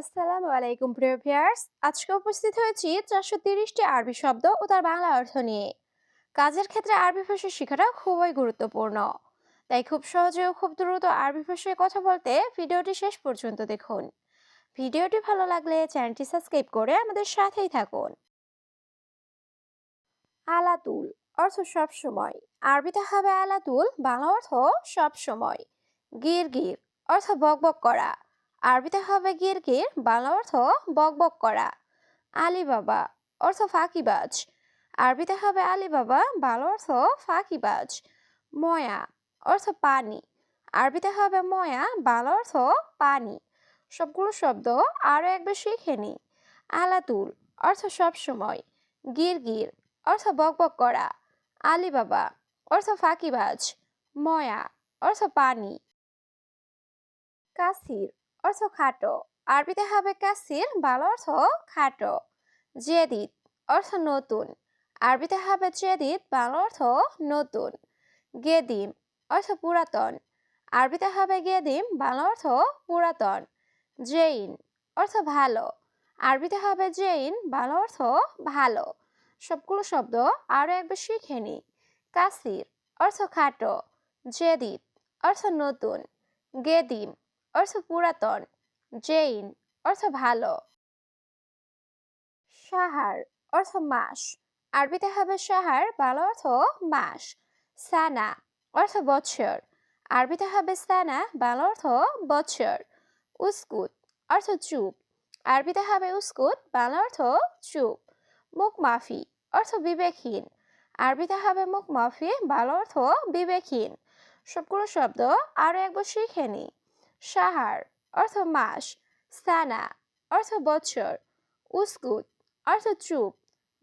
আসসালামু আলাইকুম, প্রিয় ভিউয়ার্স। আজকে উপস্থিত হয়েছি চারশো তিরিশটি আরবি শব্দ ও তার বাংলা অর্থ নিয়ে। কাজের ক্ষেত্রে আরবি ভাষা শেখাটা খুবই গুরুত্বপূর্ণ। তাই খুব সহজে ও খুব দ্রুত আরবি ভাষায় কথা বলতে ভিডিওটি শেষ পর্যন্ত দেখুন। ভিডিওটি ভালো লাগলে চ্যানেলটি সাবস্ক্রাইব করে আমাদের সাথেই থাকুন। আলাতুল অর্থ সব সময়। আরবিতে হবে আলাতুল, বাংলা অর্থ সব সময়। গির গির অর্থ বকবক করা। আরবিতে হবে গির গির বাংলা অর্থ বকবক করা। আলী বাবা অর্থ ফাঁকিবাজ। আরবিতে হবে আলী বাবা বাংলা অর্থ ফাঁকিবাজ। ময়া, অর্থ পানি। আরবিতে হবে ময়া, বাংলা অর্থ পানি। সবগুলো শব্দ আরও একবার শিখে নি। আলাতুল, অর্থ সব সময়। গির অর্থ বকবক করা। আলী বাবা অর্থ ফাঁকিবাজ। ময়া, অর্থ পানি। কাসির অর্থ খাটো। আরবিতে হবে কাসির বাংলা অর্থ খাটো। জেদিদ, অর্থ নতুন। আরবিতে হবে জেদিত বাংলা অর্থ নতুন। গেদিম, অর্থ পুরাতন। আরবিতে হবে গেদিম, বাংলা অর্থ পুরাতন। জেইন, অর্থ ভালো। আরবিতে হবে জেইন, বাংলা অর্থ ভালো। সবগুলো শব্দ আরও একবার শিখে নি। কাসির, অর্থ খাটো। জেদিদ, অর্থ নতুন। গেদিম অর্থ পুরাতন, জেইন, অর্থ ভালো। সাহার, অর্থ মাস। আরবিতে হবে সাহার, বাংলা অর্থ মাস। সানা, অর্থ বছর। আরবিতে হবে সানা, বাংলা অর্থ বছর। উস্কুত, অর্থ চুপ। আরবিতে হবে উস্কুত, বাংলা অর্থ চুপ। মুখ মাফি, অর্থ বিবেকহীন। আরবিতে হবে মুখ মাফি, বাংলা অর্থ বিবেকহীন। সবগুলো শব্দ আরও একবার শিখে নি সাহার, অর্থ মাস, সানা, অর্থ বছর উস্কুত, অর্থ চুপ,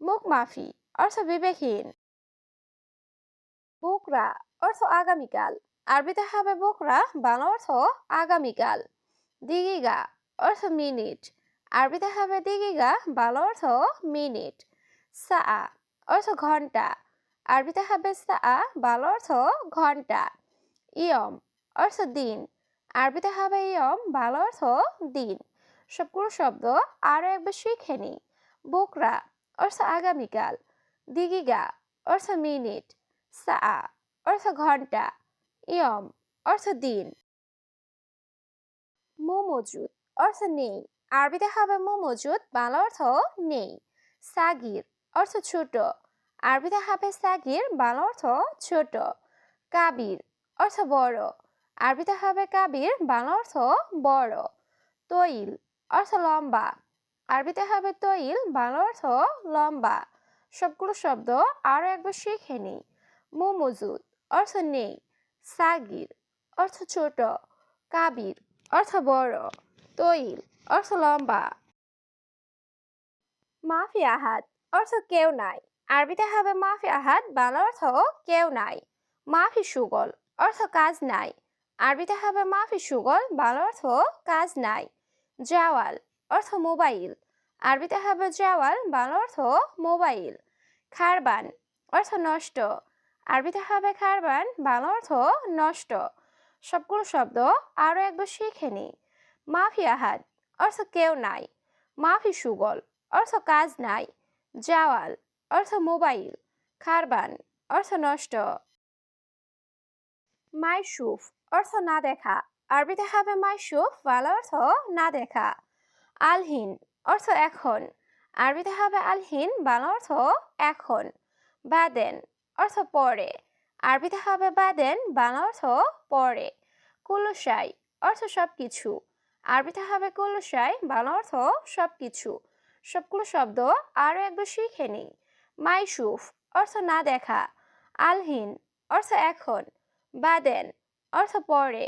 মুখ মাফি, অর্থ বিবেকহীন। বোকরা, অর্থ আগামীকাল, আরবিতে হবে বোকরা, বাংলা অর্থ আগামীকাল। দিগিগা, অর্থ মিনিট, আরবিতে হবে দিগিগা, বাংলা অর্থ মিনিট। সা অর্থ ঘণ্টা, আরবিতে হবে সা বাংলা অর্থ ঘণ্টা। ইয়ম, অর্থ দিন আরবিতে হবে ইয়ম বাংলা অর্থ দিন। সবগুলো শব্দ আরও একবার শিখে নি বোকরা, অর্থ আগামীকাল। দিগিগা, অর্থ মিনিট। সা, অর্থ ঘণ্টা। ইয়ম, অর্থ দিন। মোমজুদ, অর্থ নেই। আরবিতে হবে মোমজুদ, বাংলা অর্থ নেই। সাগির, অর্থ ছোট। আরবিতে হবে সাগির, বাংলা অর্থ ছোট। কাবির, অর্থ বড়। আরবিতে হবে কাবির বাংলা অর্থ বড়। তৈল অর্থ লম্বা। আরবিতে হবে তৈল বাংলা অর্থ লম্বা। সবগুলো শব্দ আরও একবার শিখে নি মোমজুদ অর্থ নেই। সাগির অর্থ ছোট। কাবির অর্থ বড়। তৈল অর্থ লম্বা। মাফি আহাদ অর্থ কেউ নাই। আরবিতে হবে মাফি আহাদ বাংলা অর্থ কেউ নাই। মাফি সুগল অর্থ কাজ নাই। আরবিতে হবে মাফি সুগল বাংলা অর্থ কাজ নাই। জাওয়াল, অর্থ মোবাইল। আরবিতে হবে জাওয়াল বাংলা অর্থ মোবাইল। খারবান, অর্থ নষ্ট। আরবিতে হবে খারবান বাংলা অর্থ নষ্ট। সবগুলো শব্দ আরও একবার শিখে নি। মাফি আহাদ, অর্থ কেউ নাই। মাফি সুগল, অর্থ কাজ নাই। জাওয়াল, অর্থ মোবাইল। খারবান, অর্থ নষ্ট। মাইসুফ অর্থ না দেখা। আরবিতে হবে মাইসুফ বাংলা অর্থ না দেখা। আলহিন, অর্থ এখন। আরবিতে হবে আলহিন, বাংলা অর্থ এখন। বাদেন, অর্থ পরে। আরবিতে হবে বাদেন, বাংলা অর্থ পরে। কুলুসাই অর্থ সব কিছু আরবিতে হবে কুলুসাই বাংলা অর্থ সব কিছু সবগুলো শব্দ আরও একবার শিখে নি মাইসুফ অর্থ না দেখা। আলহিন, অর্থ এখন। বাদেন অর্থ পরে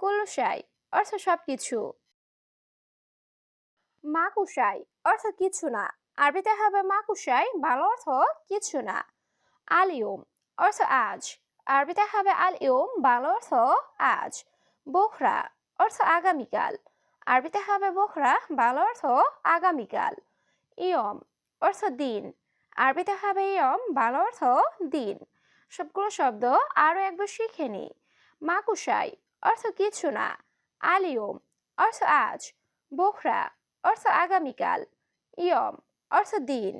কুলুসাই অর্থ সব কিছু মাকুসাই অর্থ কিছু না। আরবিতে হবে মাকুসাই বাংলা অর্থ কিছু না। আলিউম অর্থ আজ। আরবিতে হবে আল ইউম বাংলা অর্থ আজ। বোখরা, অর্থ আগামীকাল। আরবিতে হবে বোখরা বাংলা অর্থ আগামীকাল। ইয়ম, অর্থ দিন। আরবিতে হবে ইয়ম বাংলা অর্থ দিন। সবগুলো শব্দ আরও একবার শিখে নি। মাকুসাই, অর্থ কিছু না। আলিউম অর্থ আজ। বোখরা, অর্থ আগামীকাল। ইয়ম, অর্থ দিন।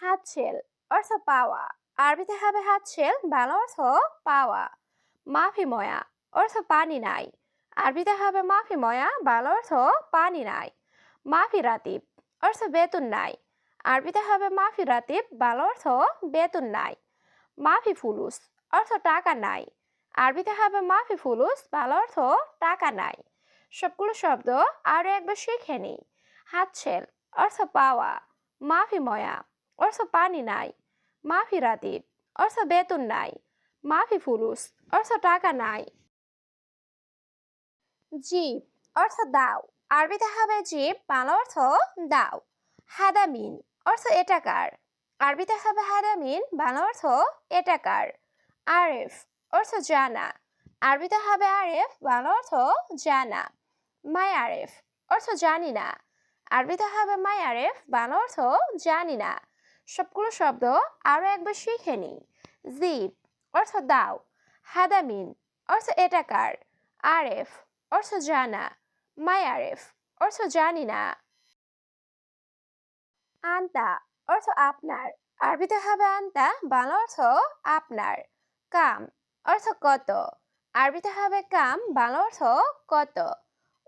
হাতছেল অর্থ পাওয়া। আরবিতে হবে হাতছেল বাংলা অর্থ পাওয়া। মাফি ময়া অর্থ পানি নাই। আরবিতে হবে মাফি ময়া বাংলা অর্থ পানি নাই। মাফি রাতিব অর্থ বেতন নাই। আরবিতে হবে মাফি রাতিব বাংলা অর্থ বেতন নাই। মাফি ফুলুস অর্থ টাকা নাই। আরবিতে হবে মাফি ফুলুস ভালো অর্থ টাকা নাই। সবগুলো শব্দ আরও একবার শিখে নিই। হাতছেল, অর্থ পাওয়া। মাফি ময়া, অর্থ পানি নাই। মাফি রাতিব, অর্থ বেতন নাই। মাফি ফুলুস, অর্থ টাকা নাই। জিপ অর্থ দাও। আরবিতে হবে জিপ বাংলা অর্থ দাও। হাদামিন, অর্থ এটাকার। আরবিতে হবে হাদামিন, বাংলা অর্থ এটাকার। আরেফ, অর্থ জানা। আরবিতে হবে আরেফ, বাংলা অর্থ জানা। মাই আরেফ, অর্থ জানি না। আরবিতে হবে মাই আরেফ, বাংলা অর্থ জানি না। সবগুলো শব্দ আরও একবার শিখে নিই। জিপ অর্থ দাও। হাদামিন, অর্থ এটাকার আরেফ, অর্থ জানা। মাই আরেফ, অর্থ জানি না। আন্তা, অর্থ আপনার। আরবিতে হবে আন্তা, বাংলা অর্থ আপনার। কাম অর্থ কত? আরবিতে হবে কাম, বাংলা অর্থ কত?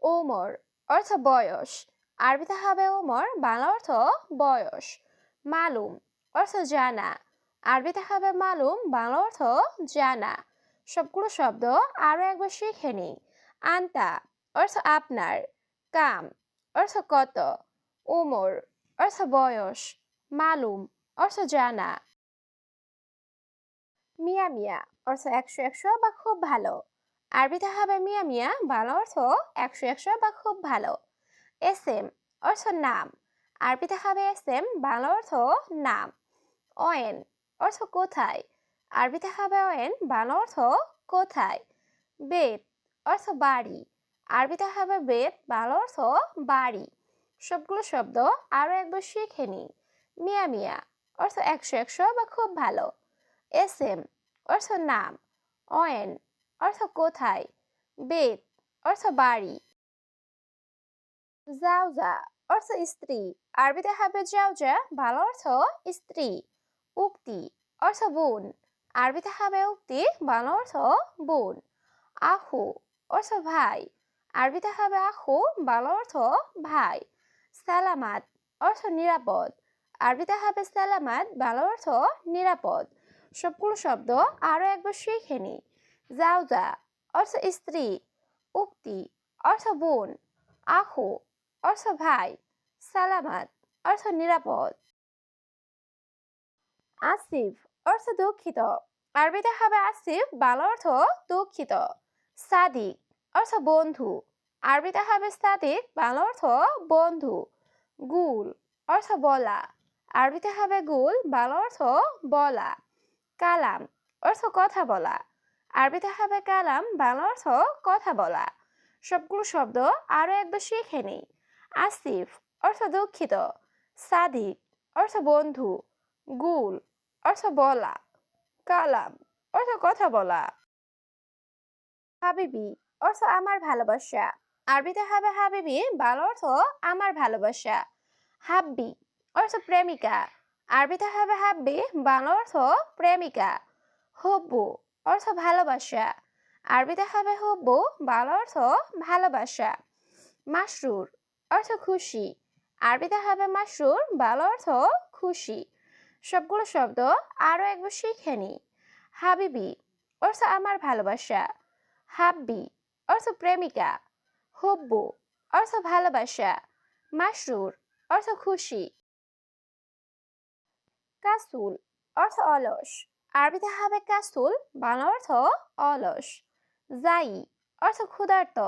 ওমর অর্থ বয়স। আরবিতে হবে ওমর, বাংলা অর্থ বয়স। মালুম অর্থ জানা। আরবিতে হবে মালুম, বাংলা অর্থ জানা। সবগুলো শব্দ আরও একবার শিখে নিই। আন্তা অর্থ আপনার। কাম অর্থ কত? উমর অর্থ বয়স। মালুম অর্থ জানা। মিয়া মিয়া অর্থ একশো একশো বা খুব ভালো। আরবিতে হবে মিয়া মিয়া, বাংলা অর্থ একশো একশো বা খুব ভালো। এস এম অর্থ নাম, আরবিতে হবে এস এম বাংলা অর্থ নাম। অয়েন অর্থ কোথায়, আরবিতে হবে অয়েন বাংলা অর্থ কোথায়। বেদ অর্থ বাড়ি, আরবিতে হবে বেদ, বাংলা অর্থ বাড়ি। সবগুলো শব্দ আরও একবার শিখে নিই। মিয়া মিয়া অর্থ একশো একশো বা খুব ভালো। এস এম অর্থ নাম, অয়েন, অর্থ কোথায়, বেদ, অর্থ বাড়ি। জাউজা অর্থ স্ত্রী, আরবিতে হবে জাউজা ভালো অর্থ স্ত্রী। উক্তি, অর্থ বোন, আরবিতে হবে উক্তি, ভালো অর্থ বোন। আহু, অর্থ ভাই, আরবিতে হবে আহু, ভালো অর্থ ভাই। সালামাত, অর্থ নিরাপদ, আরবিতে হবে সালামাত, ভালো অর্থ নিরাপদ। সবগুলো শব্দ আরও একবার শিখে নিই। জাউজা অর্থ স্ত্রী, উক্তি অর্থ বোন, আহু অর্থ ভাই, সালামাত অর্থ নিরাপদ। আসিফ অর্থ দুঃখিত, আরবিতে হবে আসিফ, বাংলা অর্থ দুঃখিত। সাদিক অর্থ বন্ধু, আরবিতে হবে সাদিক, বাংলা অর্থ বন্ধু। গুল অর্থ বলা, আরবিতে হবে গুল, বাংলা অর্থ বলা। কালাম অর্থ কথা বলা। আরবিতে হবে কালাম, বাংলা অর্থ কথা বলা। সবগুলো শব্দ আরও একবার শিখে নিই। আসিফ অর্থ দুঃখিত। সাদিক অর্থ বন্ধু। গুল অর্থ বলা। কালাম অর্থ কথা বলা। হাবিবি অর্থ আমার ভালোবাসা। আরবিতে হবে হাবিবি, বাংলা অর্থ আমার ভালোবাসা। হাব্বি অর্থ প্রেমিকা। আরবিতে হবে হাব্বি বাংলা অর্থ প্রেমিকা। হব্বু, অর্থ ভালোবাসা। আরবিতে হবে হব্বু, বাংলা অর্থ ভালোবাসা। মাসরুর, অর্থ খুশি। আরবিতে হবে মাসরুর, বাংলা অর্থ খুশি। সবগুলো শব্দ আরও একবার শিখে নি। হাবিবি, অর্থ আমার ভালোবাসা। হাব্বি, অর্থ প্রেমিকা। হব্বু, অর্থ ভালোবাসা। মাসরুর, অর্থ খুশি। কাসুল, অর্থ অলস। আরবিতে হবে কাসুল, বাংলা অর্থ অলস। জাই অর্থ ক্ষুধার্ত।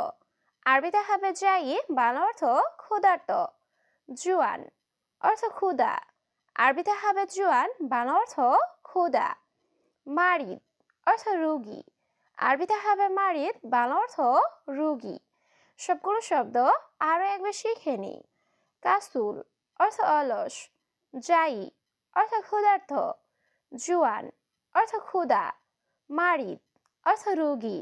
আরবিতে হবে জাই বাংলা অর্থ ক্ষুধার্ত। জুয়ান, অর্থ ক্ষুধা। আরবিতে হবে জুয়ান, বাংলা অর্থ ক্ষুধা। মারিদ, অর্থ রুগী। আরবিতে হবে মারিদ, বাংলা অর্থ রুগী। সবগুলো শব্দ আরও একবার শিখে নিই। কাসুল, অর্থ অলস। জাই অর্থ ক্ষুধার্থ জুয়ান অর্থ ক্ষুধা। মারিদ অর্থ রুগী।